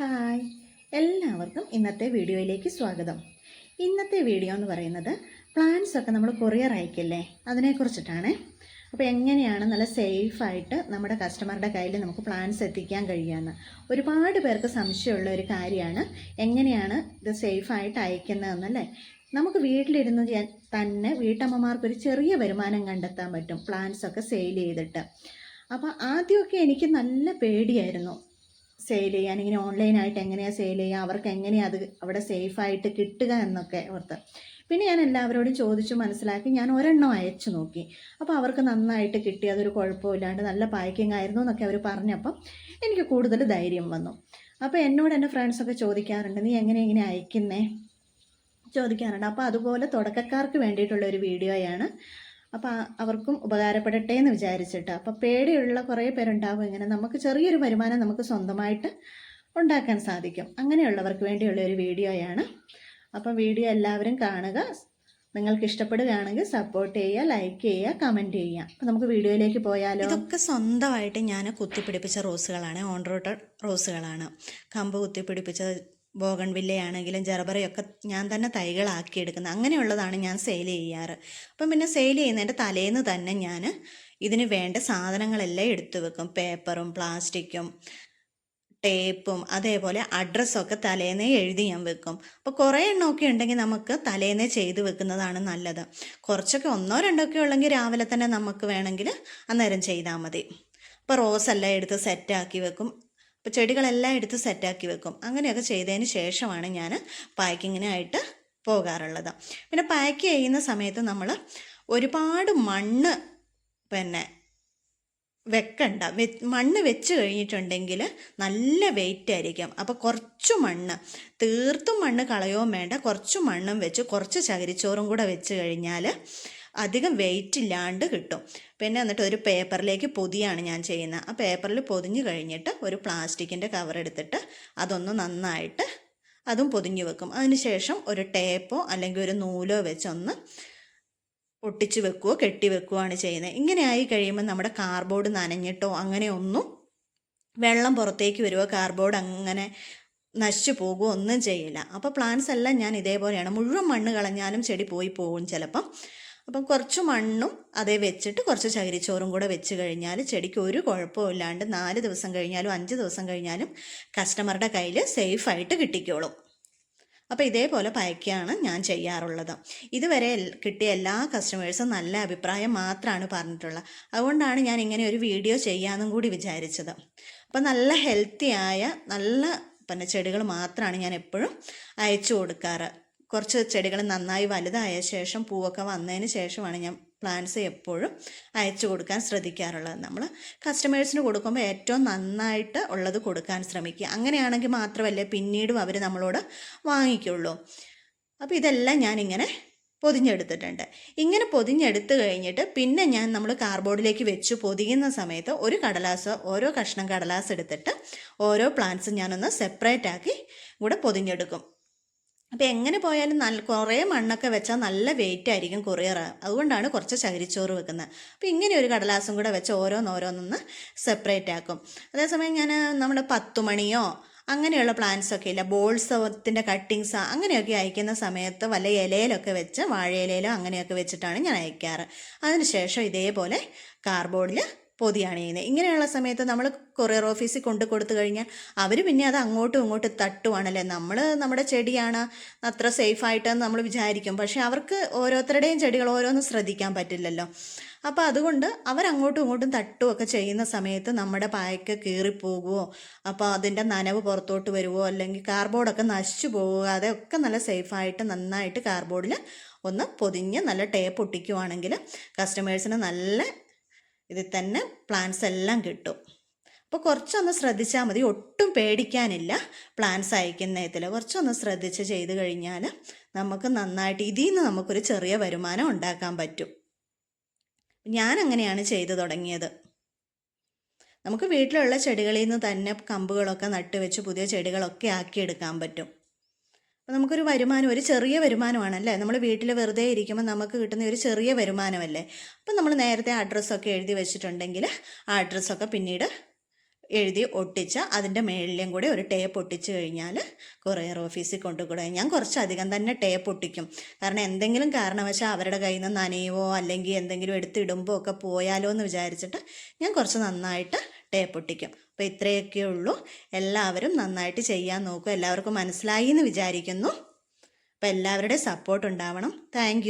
Hi. എല്ലാവർക്കും ഇന്നത്തെ വീഡിയോയിലേക്ക് സ്വാഗതം. ഇന്നത്തെ വീഡിയോ എന്ന് പറയുന്നത് പ്ലാന്റ്സ് ഒക്കെ നമ്മൾ കൊറിയർ അയക്കില്ലേ? അതിനെക്കുറിച്ചിട്ടാണ്. അപ്പോൾ എങ്ങനെയാണ് നല്ല സേഫായിട്ട് നമ്മുടെ കസ്റ്റമറുടെ കയ്യിൽ നമുക്ക് പ്ലാൻസ് എത്തിക്കാൻ കഴിയുമെന്ന് ഒരുപാട് പേർക്ക് സംശയമുള്ള ഒരു കാര്യമാണ് എങ്ങനെയാണ് ഇത് സേഫായിട്ട് അയക്കുന്നതെന്നല്ലേ നമുക്ക് വീട്ടിലിരുന്ന് തന്നെ വീട്ടമ്മമാർക്കൊരു ചെറിയ വരുമാനം കണ്ടെത്താൻ പറ്റും പ്ലാൻസ് ഒക്കെ സെയിൽ ചെയ്തിട്ട്. അപ്പോൾ ആദ്യമൊക്കെ എനിക്ക് നല്ല പേടിയായിരുന്നു. സെയിൽ ചെയ്യാൻ ഇങ്ങനെ ഓൺലൈനായിട്ട് എങ്ങനെയാണ് സെയിൽ ചെയ്യുക അവർക്ക് എങ്ങനെയാണ് അത് അവിടെ സേഫായിട്ട് കിട്ടുക എന്നൊക്കെ ഓർത്ത്. പിന്നെ ഞാൻ എല്ലാവരോടും ചോദിച്ചു മനസ്സിലാക്കി ഞാൻ ഒരെണ്ണം അയച്ചു നോക്കി. അപ്പോൾ അവർക്ക് നന്നായിട്ട് കിട്ടി അതൊരു കുഴപ്പമില്ലാണ്ട് നല്ല പാക്കിംഗ് ആയിരുന്നു എന്നൊക്കെ അവർ പറഞ്ഞപ്പം എനിക്ക് കൂടുതൽ ധൈര്യം വന്നു. അപ്പോൾ എന്നോട് എന്റെ ഫ്രണ്ട്സൊക്കെ ചോദിക്കാറുണ്ട് നീ എങ്ങനെ ഇങ്ങനെ അയക്കുന്നേ? ചോദിക്കാറുണ്ട്. അപ്പോൾ അതുപോലെ തുടക്കക്കാർക്ക് വേണ്ടിയിട്ടുള്ള ഒരു വീഡിയോയാണ് അപ്പോൾ അവർക്കും ഉപകാരപ്പെടട്ടെ എന്ന് വിചാരിച്ചിട്ട്. അപ്പോൾ പേടിയുള്ള കുറേ പേരുണ്ടാവും ഇങ്ങനെ. നമുക്ക് ചെറിയൊരു വരുമാനം നമുക്ക് സ്വന്തമായിട്ട് ഉണ്ടാക്കാൻ സാധിക്കും. അങ്ങനെയുള്ളവർക്ക് വേണ്ടിയുള്ള ഒരു വീഡിയോയാണ്. അപ്പോൾ വീഡിയോ എല്ലാവരും കാണുക. നിങ്ങൾക്ക് ഇഷ്ടപ്പെടുകയാണെങ്കിൽ സപ്പോർട്ട് ചെയ്യുക ലൈക്ക് ചെയ്യുക കമന്റ് ചെയ്യുക. അപ്പോൾ നമുക്ക് വീഡിയോയിലേക്ക് പോയാലോ? ഇതൊക്കെ സ്വന്തമായിട്ട് ഞാൻ കുത്തിപ്പിടിപ്പിച്ച റോസുകളാണ്. On rooted റോസുകളാണ്. കമ്പ് കുത്തിപ്പിടിപ്പിച്ച ബോഗൺവില്ലയാണെങ്കിലും ജർബറയൊക്കെ ഞാൻ തന്നെ തൈകളാക്കി എടുക്കുന്നത്. അങ്ങനെയുള്ളതാണ് ഞാൻ സെയിൽ ചെയ്യാറ്. അപ്പം പിന്നെ സെയിൽ ചെയ്യുന്നതിന്റെ തലേന്ന് തന്നെ ഞാൻ ഇതിന് വേണ്ട സാധനങ്ങളെല്ലാം എടുത്തു വെക്കും. പേപ്പറും പ്ലാസ്റ്റിക്കും ടേപ്പും അതേപോലെ അഡ്രസ്സൊക്കെ തലേന്നേ എഴുതി ഞാൻ വെക്കും. അപ്പോൾ കുറേ എണ്ണമൊക്കെ ഉണ്ടെങ്കിൽ നമുക്ക് തലേന്നേ ചെയ്ത് വെക്കുന്നതാണ് നല്ലത്. കുറച്ചൊക്കെ ഒന്നോ രണ്ടോ ഒക്കെ ഉള്ളെങ്കിൽ രാവിലെ തന്നെ നമുക്ക് വേണമെങ്കിൽ അന്നേരം ചെയ്താൽ മതി. അപ്പോൾ റോസ് എല്ലാം എടുത്ത് സെറ്റാക്കി വെക്കും. അപ്പോൾ ചെടികളെല്ലാം എടുത്ത് സെറ്റാക്കി വെക്കും. അങ്ങനെയൊക്കെ ചെയ്തതിന് ശേഷമാണ് ഞാൻ പാക്കിങ്ങിനായിട്ട് പോകാറുള്ളത്. പിന്നെ പാക്ക് ചെയ്യുന്ന സമയത്ത് നമ്മൾ ഒരുപാട് മണ്ണ് പിന്നെ വെക്കണ്ട. വെ മണ്ണ് വെച്ച് കഴിഞ്ഞിട്ടുണ്ടെങ്കിൽ നല്ല വെയിറ്റ് ആയിരിക്കും. അപ്പോൾ കുറച്ച് മണ്ണ് തീർത്തും മണ്ണ് കളയുകയും വേണ്ട കുറച്ച് മണ്ണും വെച്ച് കുറച്ച് ചകിരിച്ചോറും കൂടെ വെച്ച് കഴിഞ്ഞാൽ അധികം വെയിറ്റ് ഇല്ലാണ്ട് കിട്ടും. പിന്നെ എന്നിട്ട് ഒരു പേപ്പറിലേക്ക് പൊതിയാണ് ഞാൻ ചെയ്യുന്നത്. ആ പേപ്പറിൽ പൊതിഞ്ഞ് കഴിഞ്ഞിട്ട് ഒരു പ്ലാസ്റ്റിക്കിന്റെ കവർ എടുത്തിട്ട് അതൊന്ന് നന്നായിട്ട് അതും പൊതിഞ്ഞ് വെക്കും. അതിനുശേഷം ഒരു ടേപ്പോ അല്ലെങ്കിൽ ഒരു നൂലോ വെച്ചൊന്ന് ഒട്ടിച്ച് വെക്കുകയോ കെട്ടി വെക്കുകയാണ് ചെയ്യുന്നത്. ഇങ്ങനെ ആയി കഴിയുമ്പോൾ നമ്മുടെ കാർബോർഡ് നനഞ്ഞിട്ടോ അങ്ങനെയൊന്നും വെള്ളം പുറത്തേക്ക് വരുമോ കാർബോർഡ് അങ്ങനെ നശിച്ചു പോകുമോ ഒന്നും ചെയ്യില്ല. അപ്പോൾ പ്ലാന്റ്സ് എല്ലാം ഞാൻ ഇതേപോലെയാണ്. മുഴുവൻ മണ്ണ് കളഞ്ഞാലും ചെടി പോയി പോകും ചിലപ്പം. അപ്പം കുറച്ച് മണ്ണും അതേ വെച്ചിട്ട് കുറച്ച് ചകിരിച്ചോറും കൂടെ വെച്ച് കഴിഞ്ഞാൽ ചെടിക്ക് ഒരു കുഴപ്പവും ഇല്ലാണ്ട് നാല് ദിവസം കഴിഞ്ഞാലും അഞ്ച് ദിവസം കഴിഞ്ഞാലും കസ്റ്റമറുടെ കയ്യിൽ സേഫായിട്ട് കിട്ടിക്കോളും. അപ്പോൾ ഇതേപോലെ പയക്കാണ് ഞാൻ ചെയ്യാറുള്ളത്. ഇതുവരെ കിട്ടിയ എല്ലാ കസ്റ്റമേഴ്സും നല്ല അഭിപ്രായം മാത്രമാണ് പറഞ്ഞിട്ടുള്ളത്. അതുകൊണ്ടാണ് ഞാൻ ഇങ്ങനെ ഒരു വീഡിയോ ചെയ്യാമെന്നും കൂടി വിചാരിച്ചത്. അപ്പോൾ നല്ല ഹെൽത്തിയായ നല്ല പിന്നെ ചെടികൾ മാത്രമാണ് ഞാൻ എപ്പോഴും അയച്ചു കൊടുക്കാറ്. കുറച്ച് ചെടികൾ നന്നായി വലുതായ ശേഷം പൂവൊക്കെ വന്നതിന് ശേഷമാണ് ഞാൻ പ്ലാന്റ്സ് എപ്പോഴും അയച്ചു കൊടുക്കാൻ ശ്രദ്ധിക്കാറുള്ളത്. നമ്മൾ കസ്റ്റമേഴ്സിന് കൊടുക്കുമ്പോൾ ഏറ്റവും നന്നായിട്ട് ഉള്ളത് കൊടുക്കാൻ ശ്രമിക്കുക. അങ്ങനെയാണെങ്കിൽ മാത്രമല്ലേ പിന്നീടും അവർ നമ്മളോട് വാങ്ങിക്കുള്ളൂ. അപ്പോൾ ഇതെല്ലാം ഞാനിങ്ങനെ പൊതിഞ്ഞെടുത്തിട്ടുണ്ട്. ഇങ്ങനെ പൊതിഞ്ഞെടുത്ത് കഴിഞ്ഞിട്ട് പിന്നെ ഞാൻ നമ്മൾ കാർബോർഡിലേക്ക് വെച്ച് പൊതിയുന്ന സമയത്ത് ഒരു കടലാസ് ഓരോ കഷ്ണം കടലാസ് എടുത്തിട്ട് ഓരോ പ്ലാന്റ്സും ഞാനൊന്ന് സെപ്പറേറ്റ് ആക്കി കൂടെ പൊതിഞ്ഞെടുക്കും. അപ്പോൾ എങ്ങനെ പോയാലും നല്ല കുറേ മണ്ണൊക്കെ വെച്ചാൽ നല്ല വെയിറ്റ് ആയിരിക്കും കൊറിയർ അതുകൊണ്ടാണ് കുറച്ച് ചകിരിച്ചോറ് വെക്കുന്നത്. അപ്പോൾ ഇങ്ങനെ ഒരു കടലാസും കൂടെ വെച്ച് ഓരോന്നോരോന്നൊന്ന് സെപ്പറേറ്റ് ആക്കും. അതേസമയം ഞാൻ നമ്മുടെ പത്തുമണിയോ അങ്ങനെയുള്ള പ്ലാന്റ്സ് ഒക്കെ ഇല്ല. ബോൾസത്തിന്റെ കട്ടിങ്സ് അങ്ങനെയൊക്കെ അയക്കുന്ന സമയത്ത് വല്ല ഇലയിലൊക്കെ വെച്ച് വാഴയിലയിലോ അങ്ങനെയൊക്കെ വെച്ചിട്ടാണ് ഞാൻ അയക്കാറ്. അതിനുശേഷം ഇതേപോലെ കാർബോർഡിൽ പൊതിയാണ് ഇങ്ങനെയുള്ള സമയത്ത് നമ്മൾ കൊറിയർ ഓഫീസിൽ കൊണ്ടു കൊടുത്തു കഴിഞ്ഞാൽ അവർ പിന്നെ അത് അങ്ങോട്ടും ഇങ്ങോട്ടും തട്ടുവാണല്ലേ? നമ്മൾ നമ്മുടെ ചെടിയാണ് അത്ര സേഫ് സേഫായിട്ടെന്ന് നമ്മൾ വിചാരിക്കും. പക്ഷേ അവർക്ക് ഓരോരുത്തരുടെയും ചെടികൾ ഓരോന്നും ശ്രദ്ധിക്കാൻ പറ്റില്ലല്ലോ. അപ്പോൾ അതുകൊണ്ട് അവരങ്ങോട്ടും ഇങ്ങോട്ടും തട്ടുമൊക്കെ ചെയ്യുന്ന സമയത്ത് നമ്മുടെ പായക്ക് കീറിപ്പോകുമോ അപ്പോൾ അതിന്റെ നനവ് പുറത്തോട്ട് വരുമോ അല്ലെങ്കിൽ കാർബോർഡൊക്കെ നശിച്ചു പോകാതെ ഒക്കെ നല്ല സേഫായിട്ട് നന്നായിട്ട് കാർബോർഡിൽ ഒന്ന് പൊതിഞ്ഞ് നല്ല ടേപ്പ് ഒട്ടിക്കുവാണെങ്കിൽ കസ്റ്റമേഴ്സിന് നല്ല ഇതിൽ തന്നെ പ്ലാൻസ് എല്ലാം കിട്ടും. അപ്പോൾ കുറച്ചൊന്ന് ശ്രദ്ധിച്ചാൽ മതി. ഒട്ടും പേടിക്കാനില്ല പ്ലാൻസ് അയക്കുന്നതിൽ കുറച്ചൊന്ന് ശ്രദ്ധിച്ച് ചെയ്ത് കഴിഞ്ഞാൽ നമുക്ക് നന്നായിട്ട് ഇതിൽ നിന്ന് നമുക്കൊരു ചെറിയ വരുമാനം ഉണ്ടാക്കാൻ പറ്റും. ഞാൻ അങ്ങനെയാണ് ചെയ്തു തുടങ്ങിയത്. നമുക്ക് വീട്ടിലുള്ള ചെടികളിൽ നിന്ന് തന്നെ കമ്പുകളൊക്കെ നട്ടുവെച്ച് പുതിയ ചെടികളൊക്കെ ആക്കിയെടുക്കാൻ പറ്റും. നമുക്കൊരു വരുമാനം ഒരു ചെറിയ വരുമാനമാണല്ലേ? നമ്മൾ വീട്ടിൽ വെറുതെ ഇരിക്കുമ്പോൾ നമുക്ക് കിട്ടുന്ന ഒരു ചെറിയ വരുമാനമല്ലേ? അപ്പം നമ്മൾ നേരത്തെ അഡ്രസ്സൊക്കെ എഴുതി വെച്ചിട്ടുണ്ടെങ്കിൽ ആ അഡ്രസ്സൊക്കെ പിന്നീട് എഴുതി ഒട്ടിച്ച് അതിന്റെ മേളിലും കൂടെ ഒരു ടേപ്പ് ഒട്ടിച്ച് കഴിഞ്ഞാൽ കൊറിയർ ഓഫീസിൽ കൊണ്ടുകൂടെ ഞാൻ കുറച്ചധികം തന്നെ ടേപ്പ് ഒട്ടിക്കും. കാരണം എന്തെങ്കിലും കാരണവശാൽ അവരുടെ കയ്യിൽ നിന്ന് നനയുവോ അല്ലെങ്കിൽ എന്തെങ്കിലും എടുത്തിടുമ്പോൾ ഒക്കെ പോയാലോ എന്ന് വിചാരിച്ചിട്ട് ഞാൻ കുറച്ച് നന്നായിട്ട് ടേപ്പ് ഒട്ടിക്കും. അപ്പോൾ ഇത്രയൊക്കെ ഉള്ളൂ. എല്ലാവരും നന്നായിട്ട് ചെയ്യാൻ നോക്കും. എല്ലാവർക്കും മനസ്സിലായി എന്ന് വിചാരിക്കുന്നു. അപ്പോൾ എല്ലാവരുടെയും സപ്പോർട്ട് ഉണ്ടാവണം. താങ്ക്